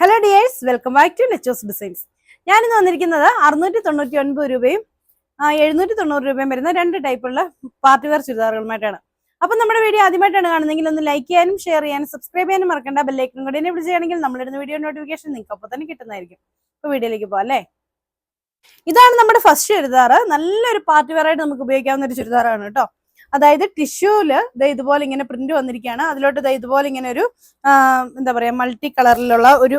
Hello dears welcome back to Nechos Designs ഞാനിന്ന് വന്നിരിക്കുന്നത് അറുന്നൂറ്റി തൊണ്ണൂറ്റി ഒൻപത് രൂപയും എഴുന്നൂറ്റി തൊണ്ണൂറ് രൂപയും വരുന്ന രണ്ട് ടൈപ്പുള്ള പാർട്ടി വെയർ ചുരിദാറുകളുമായിട്ടാണ്. അപ്പം നമ്മുടെ വീഡിയോ ആദ്യമായിട്ടാണ് കാണുന്നതെങ്കിൽ ഒന്ന് ലൈക്ക് ചെയ്യാനും ഷെയർ ചെയ്യാനും സബ്സ്ക്രൈബ് ചെയ്യാനും മറക്കണ്ട. ബെല്ലൈക്കനും കൂടി എന്നെ വിളിച്ചുകയാണെങ്കിൽ നമ്മളിടുന്ന വീഡിയോ നോട്ടിഫിക്കേഷൻ നിങ്ങൾക്ക് അപ്പോൾ തന്നെ കിട്ടുന്നതായിരിക്കും. അപ്പോൾ വീഡിയോയിലേക്ക് പോകാം അല്ലേ? ഇതാണ് നമ്മുടെ ഫസ്റ്റ് ചുരിദാർ നല്ലൊരു പാർട്ടി വെയർ ആയിട്ട് നമുക്ക് ഉപയോഗിക്കാവുന്ന ഒരു ചുരിദാറാണ് കേട്ടോ. അതായത് ടിഷ്യൂൽ ഇതുപോലെ ഇങ്ങനെ പ്രിന്റ് വന്നിരിക്കുകയാണ്. അതിലോട്ട് ഇതുപോലെ ഇങ്ങനെ ഒരു എന്താ പറയാ മൾട്ടി കളറിലുള്ള ഒരു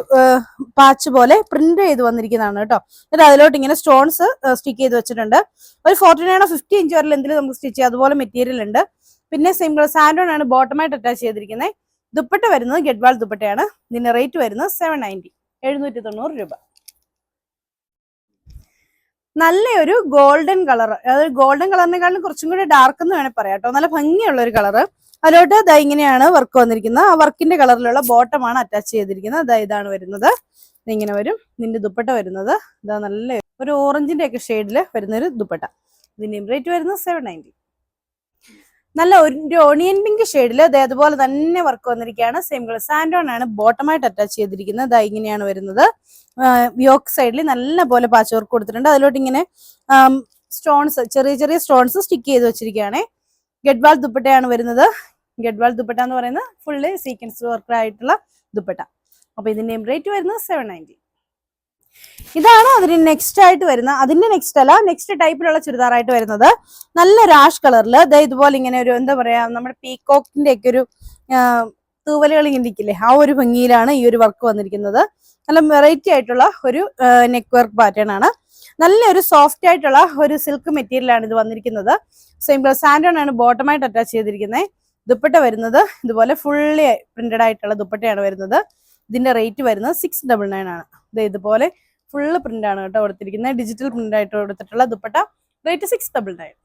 പാച്ച് പോലെ പ്രിന്റ് ചെയ്ത് വന്നിരിക്കുന്നതാണ് കേട്ടോ. എന്നിട്ട് അതിലോട്ട് ഇങ്ങനെ സ്റ്റോൺസ് സ്റ്റിക്ക് ചെയ്ത് വെച്ചിട്ടുണ്ട്. ഒരു ഫോർട്ടി നയൻ ഫിഫ്റ്റി ഇഞ്ച് വരെ ലെന്തിൽ നമുക്ക് സ്റ്റിച്ച് ചെയ്യാം. അതുപോലെ മെറ്റീരിയൽ ഉണ്ട്. പിന്നെ സിംഗിൾ സാൻഡോൺ ആണ് ബോട്ടമായിട്ട് അറ്റാച്ച് ചെയ്തിരിക്കുന്നത് ദുപ്പട്ട വരുന്നത് ഗെഡ്വാൾ ദുപ്പട്ടയാണ്. ഇതിന്റെ റേറ്റ് വരുന്നത് സെവൻ നയന്റി എഴുന്നൂറ്റി തൊണ്ണൂറ് രൂപ. നല്ലൊരു ഗോൾഡൻ കളർ അതായത് ഗോൾഡൻ കളറിനെക്കാളും കുറച്ചും കൂടി ഡാർക്ക് എന്ന് വേണേൽ പറയാം കേട്ടോ. നല്ല ഭംഗിയുള്ള ഒരു കളറ്. അതിലോട്ട് ദാ ഇങ്ങനെയാണ് വർക്ക് വന്നിരിക്കുന്നത്. ആ വർക്കിന്റെ കളറിലുള്ള ബോട്ടമാണ് അറ്റാച്ച് ചെയ്തിരിക്കുന്നത്. ദാ ഇതാണ് വരുന്നത്. ഇങ്ങനെ വരും. ഇതിന്റെ ദുപ്പട്ട വരുന്നത്. ഇതാ നല്ല ഒരു ഓറഞ്ചിന്റെ ഒക്കെ ഷെയ്ഡിൽ വരുന്ന ഒരു ദുപ്പട്ട. ഇതിന്റെ റേറ്റ് വരുന്നത് സെവൻ നയന്റി നല്ല ഒരു ഓണിയൻ പിങ്ക് ഷെയ്ഡിൽ അതുപോലെ തന്നെ വർക്ക് വന്നിരിക്കുകയാണ്. സെയിം കളർ സാൻഡോൺ ആണ് ബോട്ടമായിട്ട് അറ്റാച്ച് ചെയ്തിരിക്കുന്നത്. ദാ ഇങ്ങനെയാണ് വരുന്നത്. യോക്ക് സൈഡിൽ നല്ല പോലെ പാച്ച് വർക്ക് കൊടുത്തിട്ടുണ്ട്. അതിലോട്ട് ഇങ്ങനെ സ്റ്റോൺസ് ചെറിയ ചെറിയ സ്റ്റോൺസ് സ്റ്റിക്ക് ചെയ്ത് വെച്ചിരിക്കുകയാണ്. ഗഡ്വാൾ ദുപ്പട്ടയാണ് വരുന്നത്. ഗഡ്വാൾ ദുപ്പട്ട എന്ന് പറയുന്നത് ഫുള്ള് സീക്വൻസ് വർക്ക് ആയിട്ടുള്ള ദുപ്പട്ട. അപ്പൊ ഇതിന്റെ റേറ്റ് വരുന്നത് സെവൻ നയന്റി ഇതാണ് അതിന് നെക്സ്റ്റ് ആയിട്ട് വരുന്ന അതിന്റെ നെക്സ്റ്റ് അല്ല നെക്സ്റ്റ് ടൈപ്പിലുള്ള ചുരിദാറായിട്ട് വരുന്നത്. നല്ല രാഷ് കളറിൽ ഇതുപോലെ ഇങ്ങനെ ഒരു എന്താ പറയാ നമ്മുടെ പീകോക്കിന്റെ ഒക്കെ ഒരു തൂവലുകൾ ഇങ്ങനെ ആ ഒരു ഭംഗിയിലാണ് ഈ ഒരു വർക്ക് വന്നിരിക്കുന്നത്. നല്ല വെറൈറ്റി ആയിട്ടുള്ള ഒരു നെക്ക് വർക്ക് പാറ്റേൺ ആണ്. നല്ലൊരു സോഫ്റ്റ് ആയിട്ടുള്ള ഒരു സിൽക്ക് മെറ്റീരിയൽ ആണ് ഇത് വന്നിരിക്കുന്നത്. സെയിം സാൻഡോൺ ആണ് ബോട്ടമായിട്ട് അറ്റാച്ച് ചെയ്തിരിക്കുന്നത്. ദുപ്പട്ട വരുന്നത് ഇതുപോലെ ഫുള്ളി പ്രിന്റഡ് ആയിട്ടുള്ള ദുപ്പട്ടയാണ് വരുന്നത്. ഇതിന്റെ റേറ്റ് വരുന്നത് സിക്സ് ഡബിൾ നയൻ ആണ്. ഇത് ഇതുപോലെ ഫുള്ള് പ്രിന്റ് ആണ് കേട്ടോ കൊടുത്തിരിക്കുന്നത്. ഡിജിറ്റൽ പ്രിന്റ് ആയിട്ട് കൊടുത്തിട്ടുള്ള dupatta rate six double nine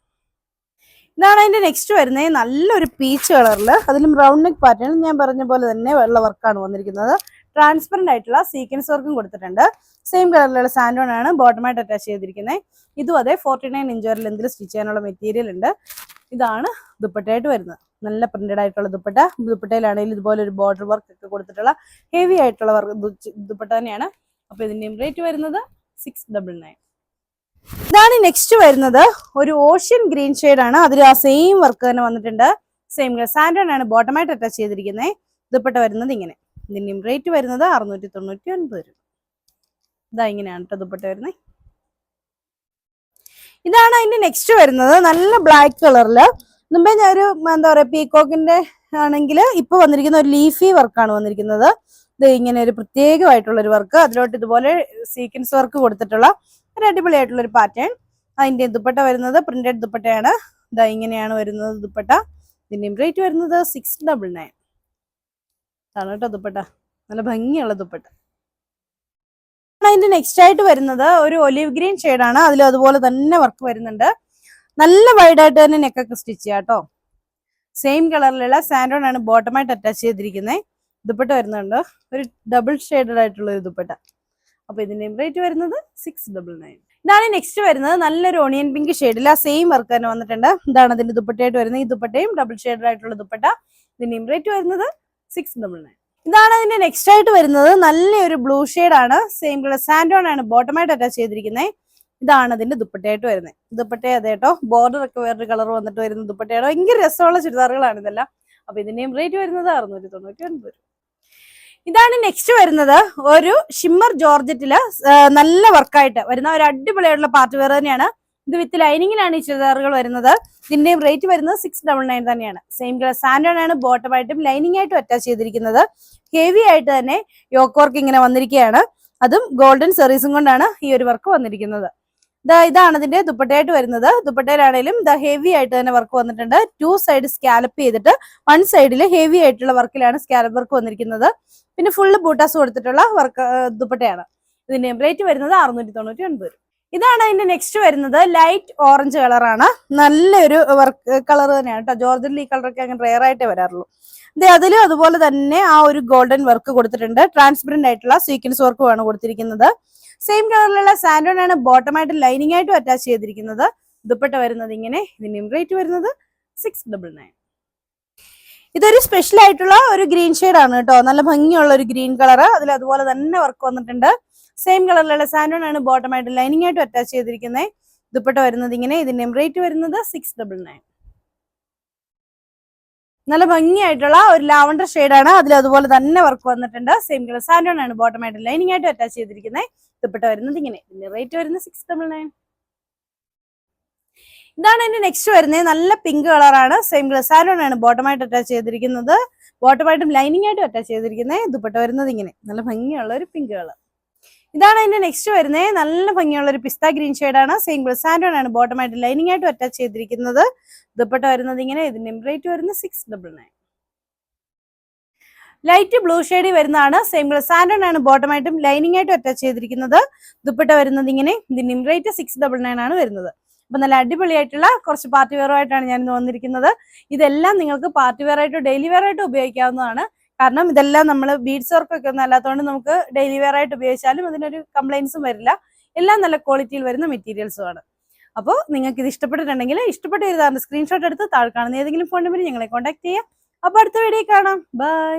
ഇതാണ് അതിന്റെ നെക്സ്റ്റ് വരുന്നത്. നല്ലൊരു പീച്ച് കളറിൽ അതിലും റൗണ്ട് നെക്ക് പാറ്റേൺ ഞാൻ പറഞ്ഞ പോലെ തന്നെ വെള്ള വർക്കാണ് വന്നിരിക്കുന്നത്. ട്രാൻസ്പെറന്റ് ആയിട്ടുള്ള സീക്വൻസ് വർക്കും കൊടുത്തിട്ടുണ്ട്. സെയിം കളറിലുള്ള സാൻഡോൺ ആണ് ബോട്ടമായിട്ട് അറ്റാച്ച് ചെയ്തിരിക്കുന്നത്. ഇതും അതെ ഫോർട്ടി നയൻ ഇഞ്ച് വരെ ലെന്തിൽ സ്റ്റിച്ച് ചെയ്യാനുള്ള മെറ്റീരിയൽ ഉണ്ട്. ഇതാണ് ദുപ്പട്ടയായിട്ട് വരുന്നത്. നല്ല പ്രിന്റഡ് ആയിട്ടുള്ള ദുപ്പട്ട. ദുപ്പട്ടയിലാണെങ്കിൽ ഇതുപോലെ ഒരു ബോർഡർ വർക്ക് ഒക്കെ കൊടുത്തിട്ടുള്ള ഹെവി ആയിട്ടുള്ള വർക്ക് ദുപ്പട്ട തന്നെയാണ്. അപ്പൊ ഇതിന്റെയും റേറ്റ് വരുന്നത് സിക്സ് ഡബിൾ നയൻ ഇതാണ് നെക്സ്റ്റ് വരുന്നത്. ഒരു ഓഷ്യൻ ഗ്രീൻ ആണ്. അതിൽ ആ സെയിം വർക്ക് തന്നെ വന്നിട്ടുണ്ട്. സെയിം സാൻഡോൺ ആണ് ബോട്ടമായിട്ട് അറ്റാച്ച് ചെയ്തിരിക്കുന്നത് ദുപ്പട്ട വരുന്നത് ഇങ്ങനെ. ഇതിന്റെയും റേറ്റ് വരുന്നത് അറുന്നൂറ്റി തൊണ്ണൂറ്റി ഒൻപത് രൂപ. ഇതാ ഇങ്ങനെയാണ് കേട്ടോ ദുപ്പട്ട വരുന്നത് ഇതാണ് അതിന്റെ നെക്സ്റ്റ് വരുന്നത്. നല്ല ബ്ലാക്ക് കളറിൽ മുമ്പേ ഞാൻ ഒരു എന്താ പറയാ പീകോക്കിന്റെ ആണെങ്കിൽ ഇപ്പൊ വന്നിരിക്കുന്ന ഒരു ലീഫി വർക്കാണ് വന്നിരിക്കുന്നത്. ഇത് ഇങ്ങനെ ഒരു പ്രത്യേകമായിട്ടുള്ള ഒരു വർക്ക്. അതിലോട്ട് ഇതുപോലെ സീക്വൻസ് വർക്ക് കൊടുത്തിട്ടുള്ള ഒരു അടിപൊളിയായിട്ടുള്ള ഒരു പാറ്റേൺ അതിന്റെ ദുപ്പട്ട വരുന്നത് പ്രിന്റഡ് ദുപ്പട്ടയാണ്. ഇതാ ഇങ്ങനെയാണ് വരുന്നത് ദുപ്പട്ട. ഇതിന്റെയും റേറ്റ് വരുന്നത് സിക്സ് ഡബിൾ നയൻ ആണ് കേട്ടോ ദുപ്പട്ട. നല്ല ഭംഗിയുള്ള ദുപ്പട്ട. അതിന്റെ നെക്സ്റ്റ് ആയിട്ട് വരുന്നത് ഒരു ഒലിവ് ഗ്രീൻ ഷെയ്ഡാണ് അതിൽ അതുപോലെ തന്നെ വർക്ക് വരുന്നുണ്ട്. നല്ല വൈഡ് ആയിട്ട് തന്നെ നെക്കൊക്കെ സ്റ്റിച്ച് ചെയ്യാം കേട്ടോ സെയിം കളറിലുള്ള സാൻഡോൺ ആണ് ബോട്ടമായിട്ട് അറ്റാച്ച് ചെയ്തിരിക്കുന്നത് ദുപ്പട്ട വരുന്നുണ്ട്. ഒരു ഡബിൾ ഷെയ്ഡഡ് ആയിട്ടുള്ള ഒരു ദുപ്പട്ട. അപ്പൊ ഇതിന്റെ റേറ്റ് വരുന്നത് സിക്സ് ഡബിൾ നയൻ ഇതാണ് നെക്സ്റ്റ് വരുന്നത്. നല്ലൊരു ഓണിയൻ പിങ്ക് ഷെയ്ഡിൽ ആ സെയിം വർക്ക് തന്നെ വന്നിട്ടുണ്ട്. ഇതാണ് അതിന്റെ ദുപ്പട്ടയായിട്ട് വരുന്നത്. ഈ ദുപ്പട്ടയും ഡബിൾ ഷെയ്ഡഡ് ആയിട്ടുള്ള ദുപ്പട്ട. ഇതിന്റെയും റേറ്റ് വരുന്നത് സിക്സ് ഡബിൾ നയൻ ഇതാണ് അതിന്റെ നെക്സ്റ്റ് ആയിട്ട് വരുന്നത്. നല്ലൊരു ബ്ലൂ ഷെയ്ഡ് ആണ്. സെയിം കളർ സാൻഡോൺ ആണ് ബോട്ടമായിട്ട് അറ്റാച്ച് ചെയ്തിരിക്കുന്നത് ഇതാണ് അതിന്റെ ദുപ്പട്ടയായിട്ട് വരുന്നത്. ദുപ്പട്ട അതെ കേട്ടോ. ബോർഡർ ഒക്കെ വേറൊരു കളർ വന്നിട്ട് വരുന്ന ദുപ്പട്ടയാണ്? ഭയങ്കര രസമുള്ള ചുരിദാറുകളാണ് ഇതെല്ലാം. അപ്പൊ ഇതിന്റെയും റേറ്റ് വരുന്നത് അറുന്നൂറ്റി തൊണ്ണൂറ്റി ഒൻപത് രൂപ. ഇതാണ് നെക്സ്റ്റ് വരുന്നത്. ഒരു ഷിമ്മർ ജോർജറ്റിൽ നല്ല വർക്കായിട്ട് വരുന്ന ഒരു അടിപൊളിയായിട്ടുള്ള പാർട്ടി വെയർ തന്നെയാണ്. ഇത് വിത്ത് ലൈനിങ്ങിലാണ് ഈ ചുരിദാറുകൾ വരുന്നത്. ഇതിന്റെയും റേറ്റ് വരുന്നത് സിക്സ് ഡബിൾ നയൻ തന്നെയാണ്. സെയിം കളർ സാൻഡേർഡ് ആണ്. ബോട്ടമായിട്ടും ലൈനിങ് ആയിട്ടും അറ്റാച്ച് ചെയ്തിരിക്കുന്നത്. ഹെവി ആയിട്ട് തന്നെ യോക്ക് വർക്ക് ഇങ്ങനെ വന്നിരിക്കുകയാണ്. അതും ഗോൾഡൻ സെറീസും കൊണ്ടാണ് ഈ ഒരു വർക്ക് വന്നിരിക്കുന്നത്. ദാ ഇതാണ് ഇതിന്റെ ദുപ്പട്ടയായിട്ട് വരുന്നത്. ദുപ്പട്ടയിലാണെങ്കിലും ദ ഹെവി ആയിട്ട് തന്നെ വർക്ക് വന്നിട്ടുണ്ട്. ടു സൈഡ് സ്കാലപ്പ് ചെയ്തിട്ട് വൺ സൈഡിൽ ഹെവി ആയിട്ടുള്ള വർക്കിലാണ് സ്കാലപ്പ് വർക്ക് വന്നിരിക്കുന്നത്. പിന്നെ ഫുള്ള് ബൂട്ടാസ് കൊടുത്തിട്ടുള്ള വർക്ക് ദുപ്പട്ടയാണ്. ഇതിന്റെ റേറ്റ് വരുന്നത് അറുന്നൂറ്റി തൊണ്ണൂറ്റി ഒൻപത് രൂപ. ഇതാണ് അതിന്റെ നെക്സ്റ്റ് വരുന്നത്. ലൈറ്റ് ഓറഞ്ച് കളറാണ് നല്ലൊരു വർക്ക് കളർ തന്നെയാണ് കേട്ടോ ജോർജനിൽ ഈ കളറൊക്കെ അങ്ങനെ റെയർ ആയിട്ടേ വരാറുള്ളൂ. ഇത് അതിലും അതുപോലെ തന്നെ ആ ഒരു ഗോൾഡൻ വർക്ക് കൊടുത്തിട്ടുണ്ട്. ട്രാൻസ്പെറന്റ് ആയിട്ടുള്ള സീക്വൻസ് വർക്കുമാണ് കൊടുത്തിരിക്കുന്നത്. സെയിം കളറിലുള്ള സാൻഡോണാണ് ബോട്ടമായിട്ട് ലൈനിങ് ആയിട്ടും അറ്റാച്ച് ചെയ്തിരിക്കുന്നത്. ദുപ്പട്ട വരുന്നത് ഇങ്ങനെ ഇതിന്റെയും റേറ്റ് വരുന്നത് സിക്സ് ഡബിൾ നയൻ ഇതൊരു സ്പെഷ്യൽ ആയിട്ടുള്ള ഒരു ഗ്രീൻ ഷെയ്ഡ് ആണ് കേട്ടോ നല്ല ഭംഗിയുള്ള ഒരു ഗ്രീൻ കളർ അതിൽ അതുപോലെ തന്നെ വർക്ക് വന്നിട്ടുണ്ട്. സെയിം കളറിലുള്ള സാൻഡോൺ ആണ് ബോട്ടം ആയിട്ട് ലൈനിങ് ആയിട്ട് അറ്റാച്ച് ചെയ്തിരിക്കുന്നത് ദുപ്പട്ട വരുന്നത് ഇങ്ങനെ ഇതിന്റെ റേറ്റ് വരുന്നത് സിക്സ് ഡബിൾ നയൻ നല്ല ഭംഗിയായിട്ടുള്ള ഒരു ലാവണ്ടർ ആണ്. അതിൽ അതുപോലെ തന്നെ വർക്ക് വന്നിട്ടുണ്ട്. സെയിം കളർ സാൻഡോൺ ആണ് ബോട്ടം ആയിട്ട് ലൈനിങ് ആയിട്ട് അറ്റാച്ച് ചെയ്തിരിക്കുന്നത് ദുപ്പട്ട വരുന്നത് ഇങ്ങനെ ഇതിന്റെ റേറ്റ് വരുന്നത് സിക്സ് ഡബിൾ നയൻ ഇതാണ് എന്റെ നെക്സ്റ്റ് വരുന്നത് നല്ല പിങ്ക് കളറാണ് സെയിം കളർ സാരോൺ ആണ് ബോട്ടം ആയിട്ട് അറ്റാച്ച് ചെയ്തിരിക്കുന്നത്. ബോട്ടം ആയിട്ടും ലൈനിങ് ആയിട്ടും അറ്റാച്ച് ചെയ്തിരിക്കുന്നത് ദുപ്പട്ട വരുന്നത് ഇങ്ങനെ നല്ല ഭംഗിയുള്ള ഒരു പിങ്ക് കളർ ഇതാണ് അതിന്റെ നെക്സ്റ്റ് വരുന്നത് നല്ല ഭംഗിയുള്ള ഒരു പിസ്ത ഗ്രീൻ ആണ്. സെയിം കളർ സാൻഡോൺ ആണ്. ബോട്ടം ആയിട്ട് ലൈനിങ് ആയിട്ട് അറ്റാച്ച് ചെയ്തിരിക്കുന്നത്. ദുപ്പട്ട വരുന്നത് ഇങ്ങനെ. ഇതിന്റെ റേറ്റ് വരുന്നത് six double nine light blue shade വരുന്നതാണ്. സെയിം കളർ സാൻഡോൺ ആണ്. ബോട്ടം ആയിട്ടും ലൈനിങ് ആയിട്ടും അറ്റാച്ച് ചെയ്തിരിക്കുന്നത്. ദുപ്പട്ട വരുന്നത് ഇങ്ങനെ. ഇതിന്റെ റേറ്റ് സിക്സ് ഡബിൾ നയൻ ആണ് വരുന്നത്. അപ്പൊ നല്ല അടിപൊളിയായിട്ടുള്ള കുറച്ച് പാർട്ടി വെയർ ആയിട്ടാണ് ഞാൻ ഇന്ന് വന്നിരിക്കുന്നത്. ഇതെല്ലാം നിങ്ങൾക്ക് പാർട്ടി വെയർ ആയിട്ടോ ഡെയിലി വെയർ ആയിട്ടോ ഉപയോഗിക്കാവുന്നതാണ്. കാരണം ഇതെല്ലാം നമ്മൾ ബീഡ്സ് വർക്ക് ഒക്കെ ഒന്നും അല്ലാത്തതുകൊണ്ട് നമുക്ക് ഡെയിലി വെയർ ആയിട്ട് ഉപയോഗിച്ചാലും അതിനൊരു കംപ്ലൈൻസും വരില്ല. എല്ലാം നല്ല ക്വാളിറ്റിയിൽ വരുന്ന മെറ്റീരിയൽസും ആണ്. അപ്പോൾ നിങ്ങൾക്ക് ഇത് ഇഷ്ടപ്പെട്ടിട്ടുണ്ടെങ്കിൽ ഇഷ്ടപ്പെട്ട ഒരു സ്ക്രീൻഷോട്ട് എടുത്ത് താഴെ കാണുന്ന ഏതെങ്കിലും ഫോൺ നമ്പറിൽ ഞങ്ങളെ കോൺടാക്ട് ചെയ്യാം. അപ്പോൾ അടുത്ത വീഡിയോ കാണാം. ബൈ